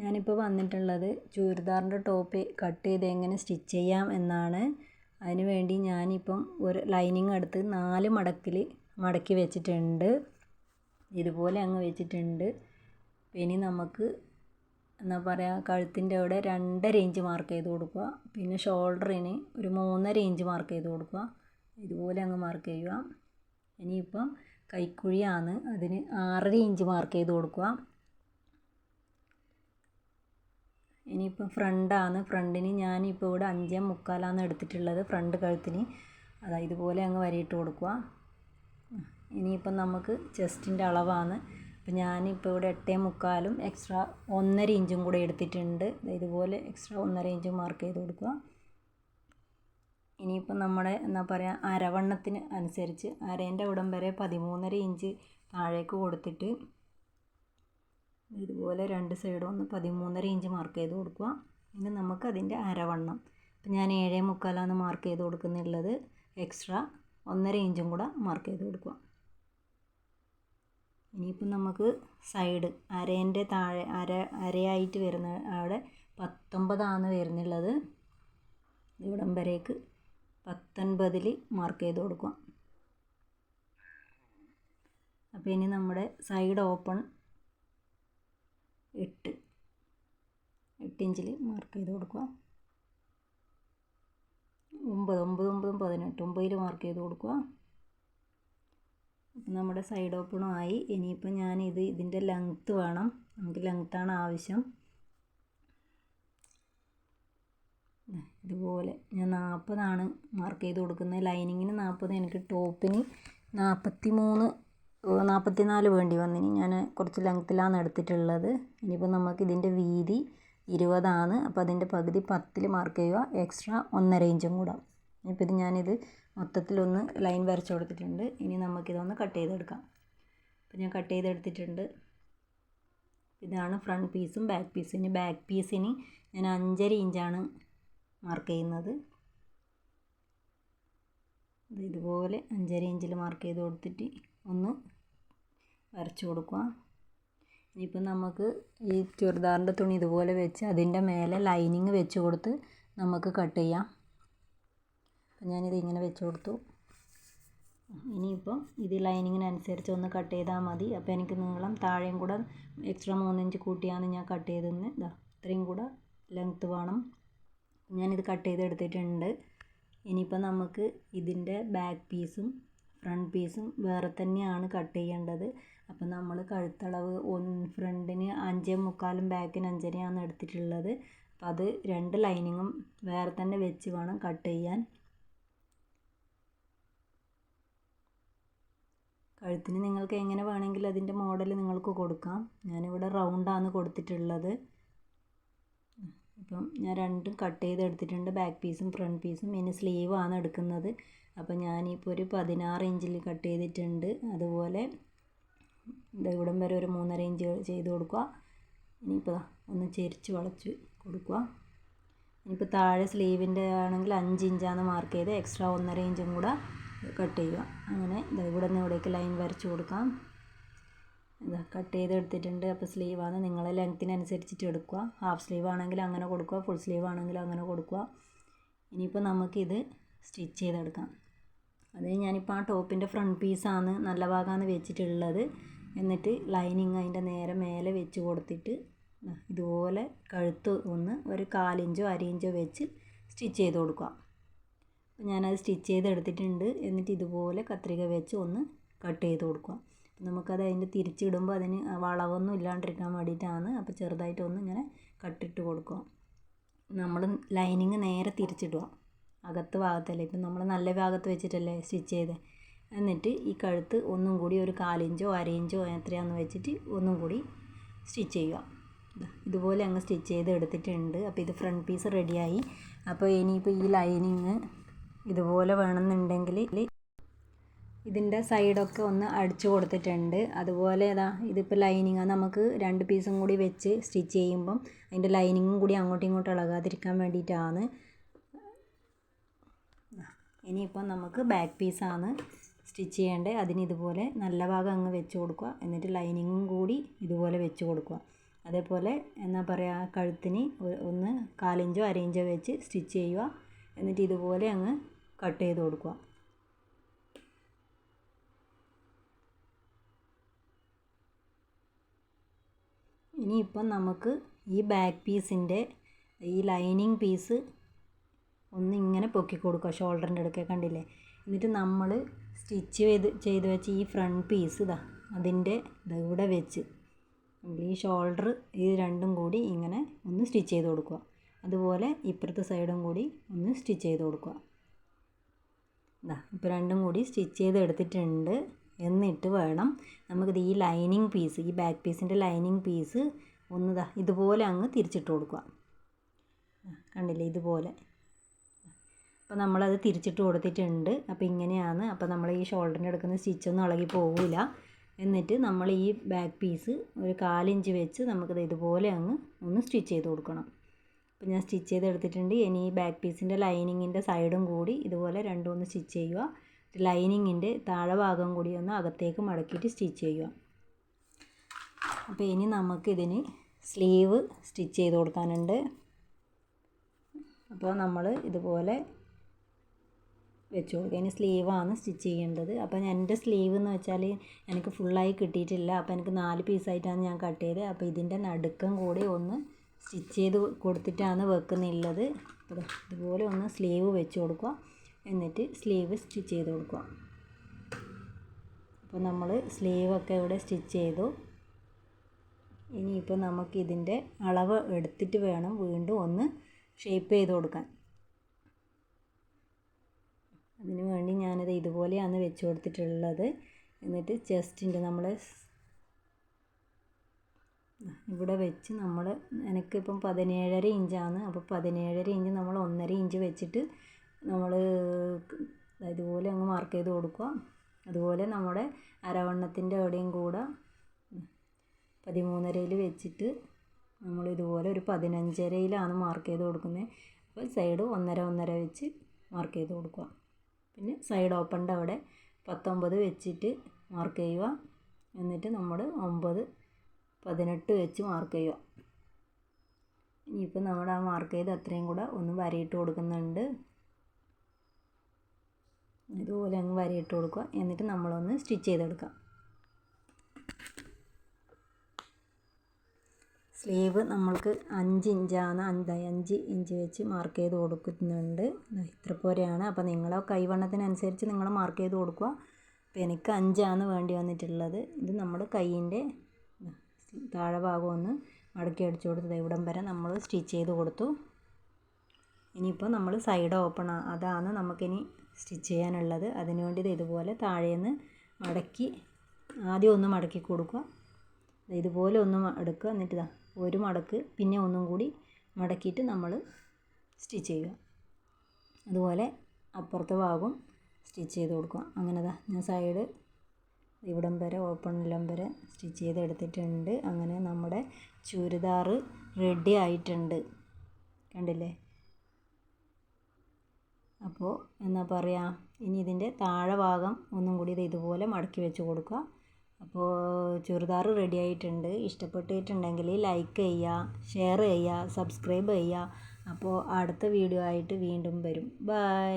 ഞാനിപ്പോൾ വന്നിട്ടുള്ളത് ചുരിദാറിന്റെ top cut ചെയ്ത് എങ്ങനെ സ്റ്റിച്ച് ചെയ്യാം എന്നാണ്. അതിന് വേണ്ടി ഞാനിപ്പം ഒരു ലൈനിങ് എടുത്ത് നാല് മടക്കിൽ മടക്കി വെച്ചിട്ടുണ്ട്. ഇതുപോലെ അങ്ങ് വെച്ചിട്ടുണ്ട്. ഇനി നമുക്ക് എന്താ പറയുക കഴുത്തിന്റെ അവിടെ രണ്ടര ഇഞ്ച് മാർക്ക് ചെയ്ത് കൊടുക്കുക. പിന്നെ ഷോൾഡറിന് ഒരു മൂന്നര ഇഞ്ച് മാർക്ക് ചെയ്ത് കൊടുക്കുക. ഇതുപോലെ അങ്ങ് മാർക്ക് ചെയ്യുക. ഇനിയിപ്പം കൈക്കുഴിയാണ് അതിന് ആറര ഇഞ്ച് മാർക്ക് ചെയ്ത് കൊടുക്കുക. ഇനിയിപ്പം ഫ്രണ്ടാണ്. ഫ്രണ്ടിന് ഞാനിപ്പോൾ ഇവിടെ അഞ്ചേ മുക്കാലാണ് എടുത്തിട്ടുള്ളത് ഫ്രണ്ട് കഴുത്തിന്. അതാ ഇതുപോലെ അങ്ങ് വരയിട്ട് കൊടുക്കുക ഇനിയിപ്പം നമുക്ക് ചെസ്റ്റിന്റെ അളവാണ്. അപ്പം ഞാനിപ്പോൾ ഇവിടെ എട്ടേ മുക്കാലും എക്സ്ട്രാ ഒന്നര ഇഞ്ചും കൂടെ എടുത്തിട്ടുണ്ട്. ഇതുപോലെ എക്സ്ട്രാ ഒന്നര ഇഞ്ചും മാർക്ക് ചെയ്ത് കൊടുക്കുക ഇനിയിപ്പം നമ്മുടെ എന്താ പറയുക അരവണ്ണത്തിന് അനുസരിച്ച് അരേന്റെ ഉടം വരെ പതിമൂന്നര ഇഞ്ച് താഴേക്ക് കൊടുത്തിട്ട് ഇതുപോലെ രണ്ട് സൈഡും ഒന്ന് പതിമൂന്നര ഇഞ്ച് മാർക്ക് ചെയ്ത് കൊടുക്കുക. ഇനി നമുക്ക് അതിന്റെ അരവണ്ണം. ഇപ്പം ഞാൻ ഏഴേ മുക്കാലാണ് മാർക്ക് ചെയ്ത് കൊടുക്കുന്നുള്ളത്. എക്സ്ട്രാ ഒന്നര ഇഞ്ചും കൂടെ മാർക്ക് ചെയ്ത് കൊടുക്കുക. ഇനിയിപ്പം നമുക്ക് സൈഡ് അരേന്റെ താഴെ അര അരയായിട്ട് വരുന്ന അവിടെ പത്തൊമ്പതാണ് വരുന്നുള്ളത്. ഇവിടം വരേക്ക് പത്തൊൻപതിൽ മാർക്ക് ചെയ്ത് കൊടുക്കുക. അപ്പോൾ ഇനി നമ്മുടെ സൈഡ് ഓപ്പൺ എട്ട്. എട്ട് ഇഞ്ചിൽ മാർക്ക് ചെയ്ത് കൊടുക്കുക. ഒമ്പത് ഒമ്പത് ഒമ്പതും പതിനെട്ട് ഒമ്പതിൽ മാർക്ക് ചെയ്ത് കൊടുക്കുക. നമ്മുടെ സൈഡ് ഓപ്പണും ആയി. ഇനിയിപ്പോൾ ഇത് ഇതിന്റെ ലെങ്ത്ത് വേണം. നമുക്ക് ലെങ്ത്താണ് ആവശ്യം. ഇതുപോലെ ഞാൻ നാൽപ്പതാണ് മാർക്ക് ചെയ്ത് കൊടുക്കുന്നത്. ലൈനിങ്ങിന് നാൽപ്പത് എനിക്ക് ടോപ്പിന് നാൽപ്പത്തി മൂന്ന് നാൽപ്പത്തി നാല് വേണ്ടി വന്നിന്. ഞാൻ കുറച്ച് ലെങ്ത്തിലാണ് എടുത്തിട്ടുള്ളത്. ഇനിയിപ്പോൾ നമുക്ക് ഇതിന്റെ വീതി ഇരുപതാണ്. അപ്പോൾ അതിന്റെ പകുതി പത്തിൽ മാർക്ക് ചെയ്യുക. എക്സ്ട്രാ ഒന്നര ഇഞ്ചും കൂടെ. ഇപ്പോൾ ഇത് ഞാനിത് മൊത്തത്തിലൊന്ന് ലൈൻ വരച്ച് കൊടുത്തിട്ടുണ്ട്. ഇനി നമുക്കിതൊന്ന് കട്ട് ചെയ്തെടുക്കാം. അപ്പോൾ ഞാൻ കട്ട് ചെയ്തെടുത്തിട്ടുണ്ട്. ഇതാണ് ഫ്രണ്ട് പീസും ബാക്ക് പീസും ഇനി ബാക്ക് പീസിന് ഞാൻ അഞ്ചര ഇഞ്ചാണ് മാർക്ക് ചെയ്യുന്നത്. ഇതുപോലെ അഞ്ചര ഇഞ്ചിൽ മാർക്ക് ചെയ്ത് കൊടുത്തിട്ട് ഒന്ന് വരച്ച് കൊടുക്കുക. ഇനിയിപ്പോൾ നമുക്ക് ഈ ചുരിദാറിന്റെ തുണി ഇതുപോലെ വെച്ച് അതിന്റെ മേലെ ലൈനിങ് വെച്ച് കൊടുത്ത് നമുക്ക് കട്ട് ചെയ്യാം. ഞാനിത് ഇങ്ങനെ വെച്ച് കൊടുത്തു. ഇനിയിപ്പോൾ ഇത് ലൈനിങ്ങിനനുസരിച്ച് ഒന്ന് കട്ട് ചെയ്താൽ മതി. അപ്പോൾ എനിക്ക് നീളം താഴെയും കൂടെ എക്സ്ട്രാ മൂന്നിഞ്ച് കൂട്ടിയാണ് ഞാൻ കട്ട് ചെയ്തതെന്ന്. ഇതാ ഇത്രയും കൂടെ ലെങ്ത്ത് വേണം. ഞാനിത് കട്ട് ചെയ്തെടുത്തിട്ടുണ്ട്. ഇനിയിപ്പോൾ നമുക്ക് ഇതിന്റെ ബാക്ക് പീസും ഫ്രണ്ട് പീസും വേറെ തന്നെയാണ് കട്ട് ചെയ്യേണ്ടത്. അപ്പം നമ്മൾ കഴുത്തളവ് ഒന്ന് ഫ്രണ്ടിന് അഞ്ചേ മുക്കാലും ബാക്കിന് അഞ്ചരയാണ് എടുത്തിട്ടുള്ളത്. അപ്പം അത് രണ്ട് ലൈനിങ്ങും വേറെ തന്നെ വെച്ച് വേണം കട്ട് ചെയ്യാൻ. കഴുത്തിന് നിങ്ങൾക്ക് എങ്ങനെ വേണമെങ്കിലും അതിന്റെ മോഡൽ നിങ്ങൾക്ക് കൊടുക്കാം. ഞാനിവിടെ റൗണ്ടാണ് കൊടുത്തിട്ടുള്ളത്. അപ്പം ഞാൻ രണ്ടും കട്ട് ചെയ്ത് എടുത്തിട്ടുണ്ട് ബാക്ക് പീസും ഫ്രണ്ട് പീസും ഇനി സ്ലീവാണ് എടുക്കുന്നത്. അപ്പം ഞാനിപ്പോൾ ഒരു പതിനാറ് ഇഞ്ചിൽ കട്ട് ചെയ്തിട്ടുണ്ട്. അതുപോലെ ഇവിടം വരെ ഒരു മൂന്നര ഇഞ്ച് ചെയ്ത് കൊടുക്കുക. ഇനിയിപ്പോൾ ഒന്ന് ചെരിച്ച് വളച്ച് കൊടുക്കുക. ഇനിയിപ്പോൾ താഴെ സ്ലീവിന്റെ ആണെങ്കിൽ അഞ്ച് ഇഞ്ചാണ് മാർക്ക് ചെയ്ത് എക്സ്ട്രാ ഒന്നര ഇഞ്ചും കൂടെ കട്ട് ചെയ്യുക. അങ്ങനെ ഇവിടെ നിന്ന് ഇവിടേക്ക് ലൈൻ വരച്ച് കൊടുക്കാം. ഇതാ കട്ട് ചെയ്ത് എടുത്തിട്ടുണ്ട് അപ്പോൾ സ്ലീവാണ് നിങ്ങളെ ലെങ്ത്തിനനുസരിച്ചിട്ട് എടുക്കുക. ഹാഫ് സ്ലീവ് ആണെങ്കിൽ അങ്ങനെ കൊടുക്കുക. ഫുൾ സ്ലീവ് ആണെങ്കിൽ അങ്ങനെ കൊടുക്കുക. ഇനിയിപ്പോൾ നമുക്കിത് സ്റ്റിച്ച് ചെയ്തെടുക്കാം. അത് ഞാനിപ്പോൾ ആ ടോപ്പിന്റെ ഫ്രണ്ട് പീസാണ് നല്ല ഭാഗമാണ് വെച്ചിട്ടുള്ളത്. എന്നിട്ട് ലൈനിങ് അതിന്റെ നേരെ മേലെ വെച്ച് കൊടുത്തിട്ട് ഇതുപോലെ കഴുത്ത് ഒന്ന് ഒരു കാലിഞ്ചോ അരയിഞ്ചോ വെച്ച് സ്റ്റിച്ച് ചെയ്ത് കൊടുക്കുക. അപ്പോൾ ഞാനത് സ്റ്റിച്ച് ചെയ്ത് എടുത്തിട്ടുണ്ട് എന്നിട്ട് ഇതുപോലെ കത്രിക വെച്ച് ഒന്ന് കട്ട് ചെയ്ത് കൊടുക്കുക. നമുക്കത് അതിന്റെ തിരിച്ചിടുമ്പോൾ അതിന് വളവൊന്നും ഇല്ലാണ്ടിരിക്കാൻ വേണ്ടിയിട്ടാണ് അപ്പോൾ ചെറുതായിട്ട് ഒന്ന് ഇങ്ങനെ കട്ടിട്ട് കൊടുക്കുക. നമ്മൾ ലൈനിങ് നേരെ തിരിച്ചിടുക. അകത്ത് ഭാഗത്തല്ലേ. ഇപ്പം നമ്മൾ നല്ല ഭാഗത്ത് വെച്ചിട്ടല്ലേ സ്റ്റിച്ച് ചെയ്ത്. എന്നിട്ട് ഈ കഴുത്ത് ഒന്നും കൂടി ഒരു കാലിഞ്ചോ അരയിഞ്ചോ എത്രയാണെന്ന് വെച്ചിട്ട് ഒന്നും കൂടി സ്റ്റിച്ച് ചെയ്യുക. ഇതുപോലെ അങ്ങ് സ്റ്റിച്ച് ചെയ്ത് എടുത്തിട്ടുണ്ട്. അപ്പോൾ ഇത് ഫ്രണ്ട് പീസ് റെഡിയായി. അപ്പോൾ ഇനിയിപ്പോൾ ഈ ലൈനിങ് ഇതുപോലെ വേണമെന്നുണ്ടെങ്കിൽ ഇതിന്റെ സൈഡൊക്കെ ഒന്ന് അടിച്ചു കൊടുത്തിട്ടുണ്ട്. അതുപോലെ ഇതാ ഇതിപ്പോൾ ലൈനിങ് നമുക്ക് രണ്ട് പീസും കൂടി വെച്ച് സ്റ്റിച്ച് ചെയ്യുമ്പം അതിന്റെ ലൈനിങ്ങും കൂടി അങ്ങോട്ടും ഇങ്ങോട്ടും ഇളകാതിരിക്കാൻ വേണ്ടിയിട്ടാണ്. ഇനിയിപ്പോൾ നമുക്ക് ബാക്ക് പീസാണ് സ്റ്റിച്ച് ചെയ്യേണ്ടത്. അതിന് ഇതുപോലെ നല്ല ഭാഗം അങ്ങ് വെച്ച് കൊടുക്കുക. എന്നിട്ട് ലൈനിങ്ങും കൂടി ഇതുപോലെ വെച്ച് കൊടുക്കുക. അതേപോലെ എന്നാ പറയുക കഴുത്തിന് ഒന്ന് കാലിഞ്ചോ അരയിഞ്ചോ വെച്ച് സ്റ്റിച്ച് ചെയ്യുക. എന്നിട്ട് ഇതുപോലെ അങ്ങ് കട്ട് ചെയ്ത് കൊടുക്കുക. ഇനിയിപ്പം നമുക്ക് ഈ ബാക്ക് പീസിന്റെ ഈ ലൈനിങ് പീസ് ഒന്ന് ഇങ്ങനെ പൊക്കി കൊടുക്കുക. ഷോൾഡറിന്റെ അടുക്കെ കണ്ടില്ലേ? എന്നിട്ട് നമ്മൾ സ്റ്റിച്ച് ചെയ്ത് ചെയ്ത് വെച്ച ഈ ഫ്രണ്ട് പീസ് ഇതാ അതിന്റെ ഇവിടെ വെച്ച് ഈ ഷോൾഡർ ഈ രണ്ടും കൂടി ഇങ്ങനെ ഒന്ന് സ്റ്റിച്ച് ചെയ്ത് കൊടുക്കുക. അതുപോലെ ഇപ്പുറത്തെ സൈഡും കൂടി ഒന്ന് സ്റ്റിച്ച് ചെയ്ത് കൊടുക്കുക. ഇതാ ഇപ്പോൾ രണ്ടും കൂടി സ്റ്റിച്ച് ചെയ്ത് എടുത്തിട്ടുണ്ട്. എന്നിട്ട് വേണം നമുക്കിത് ഈ ലൈനിങ് പീസ് ഈ ബാക്ക് പീസിന്റെ ലൈനിങ് പീസ് ഒന്ന് ഇതാ ഇതുപോലെ അങ്ങ് തിരിച്ചിട്ട് കൊടുക്കുക. കണ്ടില്ലേ ഇതുപോലെ. അപ്പോൾ നമ്മളത് തിരിച്ചിട്ട് കൊടുത്തിട്ടുണ്ട്. അപ്പോൾ ഇങ്ങനെയാണ്. അപ്പോൾ നമ്മൾ ഈ ഷോൾഡറിന്റെ എടുക്കുന്ന സ്റ്റിച്ചൊന്നും ഇളകി പോവില്ല എന്നിട്ട് നമ്മൾ ഈ ബാക്ക് പീസ് ഒരു കാലിഞ്ച് വെച്ച് നമുക്കത് ഇതുപോലെ അങ്ങ് ഒന്ന് സ്റ്റിച്ച് ചെയ്ത് കൊടുക്കണം. അപ്പോൾ ഞാൻ സ്റ്റിച്ച് ചെയ്ത് എടുത്തിട്ടുണ്ട് ഇനി ഈ ബാക്ക് പീസിന്റെ ലൈനിങ്ങിന്റെ സൈഡും കൂടി ഇതുപോലെ രണ്ടും ഒന്ന് സ്റ്റിച്ച് ചെയ്യുക. ലൈനിങ്ങിന്റെ താഴെ ഭാഗം കൂടി ഒന്ന് അകത്തേക്ക് മടക്കിയിട്ട് സ്റ്റിച്ച് ചെയ്യുക. അപ്പോൾ ഇനി നമുക്കിതിന് സ്ലീവ് സ്റ്റിച്ച് ചെയ്ത് കൊടുക്കാനുണ്ട്. അപ്പോൾ നമ്മൾ ഇതുപോലെ വെച്ച് കൊടുക്കുക. ഇനി സ്ലീവാണ് സ്റ്റിച്ച് ചെയ്യേണ്ടത്. അപ്പോൾ എന്റെ സ്ലീവ് എന്ന് വെച്ചാൽ എനിക്ക് ഫുള്ളായി കിട്ടിയിട്ടില്ല. അപ്പോൾ എനിക്ക് നാല് പീസായിട്ടാണ് ഞാൻ കട്ട് ചെയ്തത്. അപ്പോൾ ഇതിന്റെ നടുക്കം കൂടി ഒന്ന് സ്റ്റിച്ച് ചെയ്ത് കൊടുത്തിട്ടാണ് വെക്കുന്നുള്ളത്. ഇതുപോലെ ഒന്ന് സ്ലീവ് വെച്ച് കൊടുക്കുക. എന്നിട്ട് സ്ലീവ് സ്റ്റിച്ച് ചെയ്ത് കൊടുക്കുക. അപ്പോൾ നമ്മൾ സ്ലീവൊക്കെ ഇവിടെ സ്റ്റിച്ച് ചെയ്തു. ഇനിയിപ്പോൾ നമുക്കിതിന്റെ അളവ് എടുത്തിട്ട് വേണം വീണ്ടും ഒന്ന് ഷേപ്പ് ചെയ്ത് കൊടുക്കാൻ. അതിന് വേണ്ടി ഞാനത് ഇതുപോലെയാണ് വെച്ച് കൊടുത്തിട്ടുള്ളത്. എന്നിട്ട് ചെസ്റ്റിന്റെ നമ്മൾ ഇവിടെ വെച്ച് നമ്മൾ എനിക്കിപ്പം പതിനേഴര ഇഞ്ചാണ്. അപ്പോൾ പതിനേഴര ഇഞ്ച് നമ്മൾ ഒന്നര ഇഞ്ച് വെച്ചിട്ട് നമ്മൾ ഇതുപോലെ അങ്ങ് മാർക്ക് ചെയ്ത് കൊടുക്കുക. അതുപോലെ നമ്മുടെ അരവണ്ണത്തിന്റെ എവിടെയും കൂടെ പതിമൂന്നരയിൽ വെച്ചിട്ട് നമ്മൾ ഇതുപോലെ ഒരു പതിനഞ്ചരയിലാണ് മാർക്ക് ചെയ്ത് കൊടുക്കുന്നത്. അപ്പോൾ സൈഡ് ഒന്നര ഒന്നര വെച്ച് മാർക്ക് ചെയ്ത് കൊടുക്കുക. പിന്നെ സൈഡ് ഓപ്പണിന്റെ അവിടെ പത്തൊമ്പത് വെച്ചിട്ട് മാർക്ക് ചെയ്യുക. എന്നിട്ട് നമ്മൾ ഒമ്പത് പതിനെട്ട് വെച്ച് മാർക്ക് ചെയ്യുക. ഇനിയിപ്പോൾ നമ്മൾ ആ മാർക്ക് ചെയ്ത് അത്രയും കൂടെ ഒന്ന് വരയിട്ട് കൊടുക്കുന്നുണ്ട്. ഇതുപോലെ അങ്ങ് വരയിട്ട് കൊടുക്കുക. എന്നിട്ട് നമ്മളൊന്ന് സ്റ്റിച്ച് ചെയ്തെടുക്കാം സ്ലീവ് നമ്മൾക്ക് അഞ്ച് ഇഞ്ചാണ്. അഞ്ച് അഞ്ച് ഇഞ്ച് വെച്ച് മാർക്ക് ചെയ്ത് കൊടുക്കുന്നുണ്ട്. ഇത്ര പോരെയാണ്. അപ്പോൾ നിങ്ങളെ കൈവണ്ണത്തിനനുസരിച്ച് നിങ്ങൾ മാർക്ക് ചെയ്ത് കൊടുക്കുക. അപ്പോൾ എനിക്ക് അഞ്ചാണ് വേണ്ടി വന്നിട്ടുള്ളത്. ഇത് നമ്മുടെ കൈയിന്റെ താഴെ ഭാഗം ഒന്ന് മടക്കി അടിച്ചു കൊടുത്തത് ഇവിടം വരെ നമ്മൾ സ്റ്റിച്ച് ചെയ്ത് കൊടുത്തു. ഇനിയിപ്പോൾ നമ്മൾ സൈഡ് ഓപ്പൺ അതാണ് നമുക്കിനി സ്റ്റിച്ച് ചെയ്യാനുള്ളത്. അതിനുവേണ്ടി ഇതുപോലെ താഴേന്ന് മടക്കി ആദ്യം ഒന്ന് മടക്കി കൊടുക്കുക. ഇതുപോലെ ഒന്ന് എടുക്കുക. എന്നിട്ട് ഇതാ ഒരു മടക്ക് പിന്നെ ഒന്നും കൂടി മടക്കിയിട്ട് നമ്മൾ സ്റ്റിച്ച് ചെയ്യുക. അതുപോലെ അപ്പുറത്തെ ഭാഗവും സ്റ്റിച്ച് ചെയ്ത് കൊടുക്കുക. അങ്ങനെ ഞാൻ സൈഡ് ഇവിടം വരെ ഓപ്പൺ എല്ലാം വരെ സ്റ്റിച്ച് ചെയ്ത് എടുത്തിട്ടുണ്ട്. അങ്ങനെ നമ്മുടെ ചുരിദാറ് റെഡി ആയിട്ടുണ്ട്. കണ്ടില്ലേ? അപ്പോൾ എന്താ പറയുക ഇനി ഇതിന്റെ താഴെ ഭാഗം ഒന്നും കൂടി ഇത് ഇതുപോലെ മടക്കി വെച്ച് കൊടുക്കുക. അപ്പോൾ ചുരിദാർ റെഡി ആയിട്ടുണ്ട്. ഇഷ്ടപ്പെട്ടിട്ടുണ്ടെങ്കിൽ ലൈക്ക് ചെയ്യുക ഷെയർ ചെയ്യുക സബ്സ്ക്രൈബ് ചെയ്യുക. അപ്പോൾ അടുത്ത വീഡിയോ ആയിട്ട് വീണ്ടും വരും. ബൈ